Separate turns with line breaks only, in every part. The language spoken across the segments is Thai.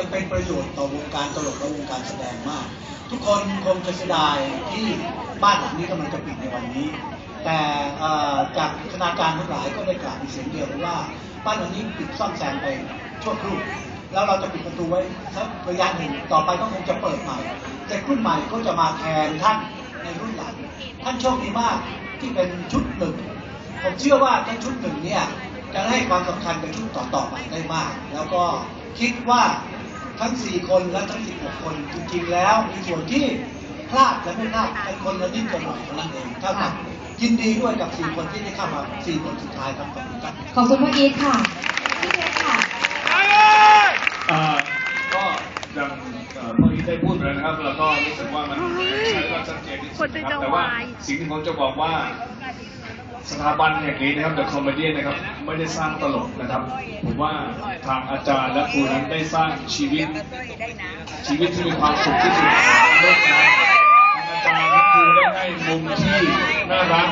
ยังเป็นประโยชน์ต่อวงการตลกและวงการแสดงมาก ทุกคนคงจะเสียดายที่บ้านหลังนี้กำลังจะปิดในวันนี้ แต่จากคณาการทั้งหลายก็ได้กล่าวเป็นเสียงเดียวว่าบ้านหลังนี้ปิดซ่อมแซมไปชั่วครู่แล้วเราจะปิดประตูไว้สักระยะหนึ่งต่อไปก็คงจะเปิดใหม่แต่รุ่นใหม่ก็จะมาแทนท่านในรุ่นหลัง ท่านโชคดีมากที่เป็นชุดหนึ่ง ผมเชื่อว่าทั้งชุดหนึ่งเนี่ยจะให้ความสำคัญกับชุดต่อๆไปได้มาก แล้วก็คิดว่า ทั้ง 4 คนและทั้ง 16 คนจริงๆแล้วมีส่วนที่พลาดและไม่พลาดกันคนละนิดกันหน่อยเท่านั้นเองเท่ากับยินดีด้วยกับ 4 คนที่ได้เข้ามา 4 คนสุดท้ายครับขอบคุณครับ
ขอบคุณพ่ออีทค่ะพี่เพชรค่ะ
อ่าก็อย่างเอ่อพอที่ได้พูดไปแล้วนะครับ แล้วก็รู้สึกว่ามันใช้ว่าชัดเจนที่สุดนะครับแต่ว่าสิ่งที่ผมจะบอกว่า สถาบันแห่งนี้นะครับ The Comedian นะครับไม่ได้สร้างตลกนะครับผมว่าทางอาจารย์และครูนั้นได้สร้างชีวิต ชีวิตที่มีความสุขที่สุดของมนุษย์นะครับอาจารย์และครูได้ให้มุมที่น่ารัก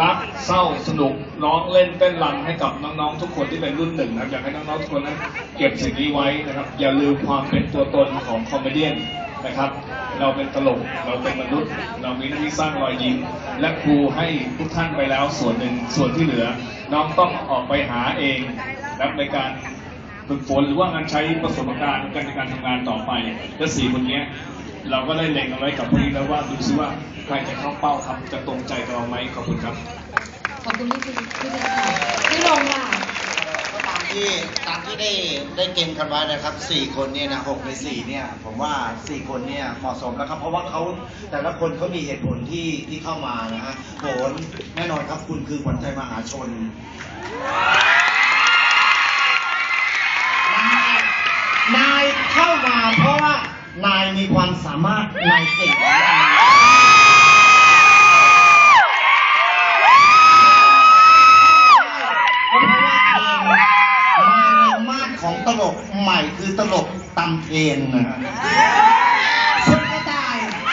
รักเศร้าสนุกร้องเล่นเต้นรำให้กับน้องๆทุกคนที่เป็นรุ่นหนึ่งนะอยากให้น้องๆทุกคนนั้นเก็บสิ่งนี้ไว้นะครับอย่าลืมความเป็นตัวตนของคอมเมดี้ นะครับ เราเป็นตลก เราเป็นมนุษย์ เรามีหน้าที่สร้างรอยยิ้ม และครูให้ทุกท่านไปแล้วส่วนหนึ่งส่วนที่เหลือ น้องต้องออกไปหาเองนับในการฝึกฝนหรือว่างานใช้ประสบการณ์กันในการทำงานต่อไปและสี่คนนี้เราก็ได้เล็งเอาไว้กับพวกนี้แล้วว่าดูซิว่าใครจะเข้าเป้าครับจะตรงใจเราไหมขอบคุณครับ
ขอบคุณพี่เพชรพี่เพชรค่ะพี่ลงค่ะ
ก็ตา ที่ตามที่ได้ได้เกณฑ์กันไว้นะครับสี่คนเนี่ยนะหกในสี่เนี่ยผมว่าสี่คนเนี่ยเหมาะสมแล้วครับเพราะว่าเขาแต่ละคนเขามีเหตุผลที่ที่เข้ามานะฮะโหนแน่นอนครับคุณคือขวัญใจมหาชนนายเข้ามาเพราะว่านายมีความสามารถนายเก่ง ใหม่คือตลกตำเทนนะฮะสุดกระต่ายครับ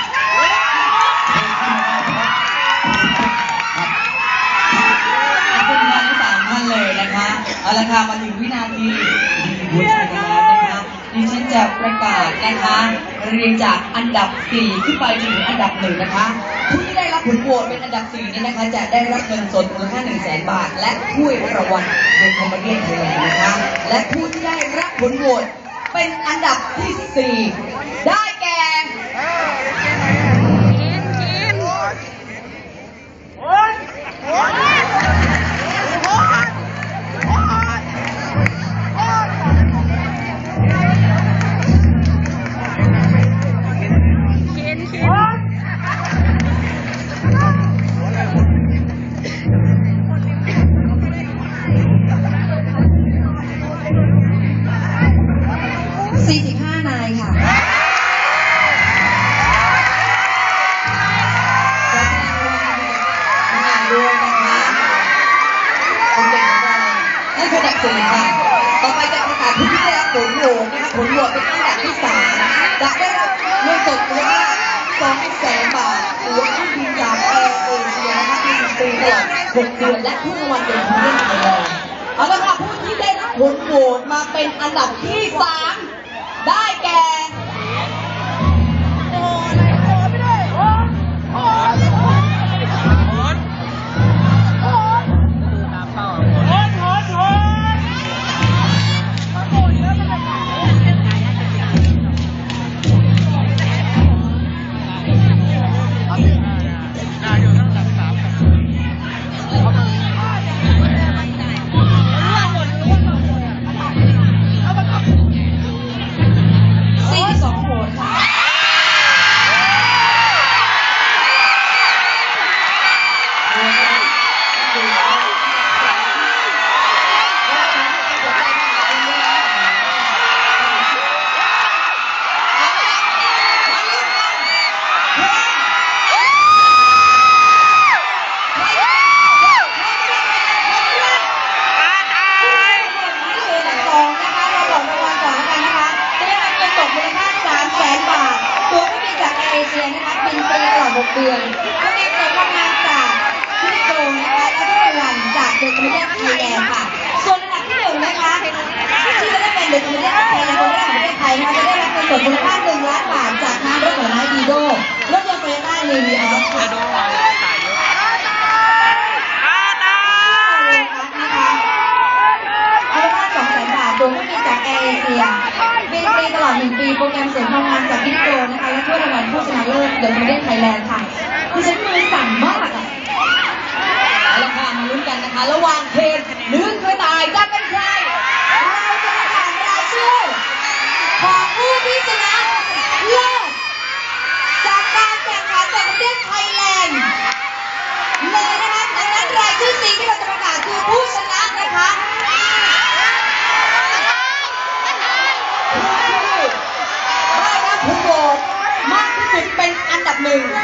ขอบคุณทั้งสามท่านเลยนะคะเอาละค่ะมาถึงวินาทีหัวใจกันแล้วนะคะดิฉันจะประกาศนะคะเรียงจากอันดับ 4 ขึ้นไปจนถึงอันดับหนึ่งนะคะผู้ ได้รับผลโหวตเป็นอันดับสี่นี้นะคะ จะได้รับเงินสดมูลค่าหนึ่งแสนบาท และถ้วยรางวัลเป็นคอมเมดี้ไทยแลนด์นะคะ และผู้ที่ได้รับผลโหวตเป็นอันดับที่สี่ได้แก่
45 นายค่ะขอแสดงความยินดีด้วยนะคะคนเก่งของเรานั่นคืออันดับสี่ค่ะ ต่อไปจะประกาศผู้ที่ได้รับผลโหวตนะคะผลโหวตเป็นอันดับที่สามจะได้รับเงินสดมูลค่าสองแสนบาทตั๋วเครื่องบินจากแอร์เอเชียนะคะที่ฟรีตลอดหกเดือนและทุกรางวัลเป็นผู้เล่นไทยแลนเอาละค่ะผู้ที่ได้รับผลโหวตมาเป็นอันดับที่สาม นจากแอร์เอเชียนะคะบินฟรีตลอด6เดือนก็มีเงินรางวัลจากพิลิโกนะคะและทุกรางวัลจากเดอะคอมเมดี้ไทยแลนด์ค่ะ ส่วนอันดับที่หนึ่งนะคะที่จะได้เป็นเดอะคอมเมดี้ไทยแลนด์คนแรกของประเทศไทยนะคะจะได้รับเงินสดมูลค่า1ล้านบาทจากทางรถผลไม้ดีโดรถยนต์โตโยต้านีวีอัลค่ะนะคะมูลค่า2แสนบาทตัวผู้บินจากแอร์เอเชียบินฟรีตลอด 1 ปี โปรแกรมเสริมความงามจากบิ๊กโกนะคะ วยรางวัลผู้ชนะเลิศเดอะโมเดลไทยแลนด์ค่ะคือฉันมือสั่นมากอะ
เอาละค่ะมาลุ้นกันนะคะ ระหว่างเคนหรือกระต่ายจะเป็นใคร
เราจะประกาศรายชื่อ ของผู้ที่ชนะเลิศจากการแข่งขันจากประเทศไทยแลนด์เลยนะคะดังนั้นรายชื่อจริงที่เราจะประกาศคือผู้ชนะนะคะได้รับผลโหวต มากที่สุดเป็นอันดับหนึ่งและ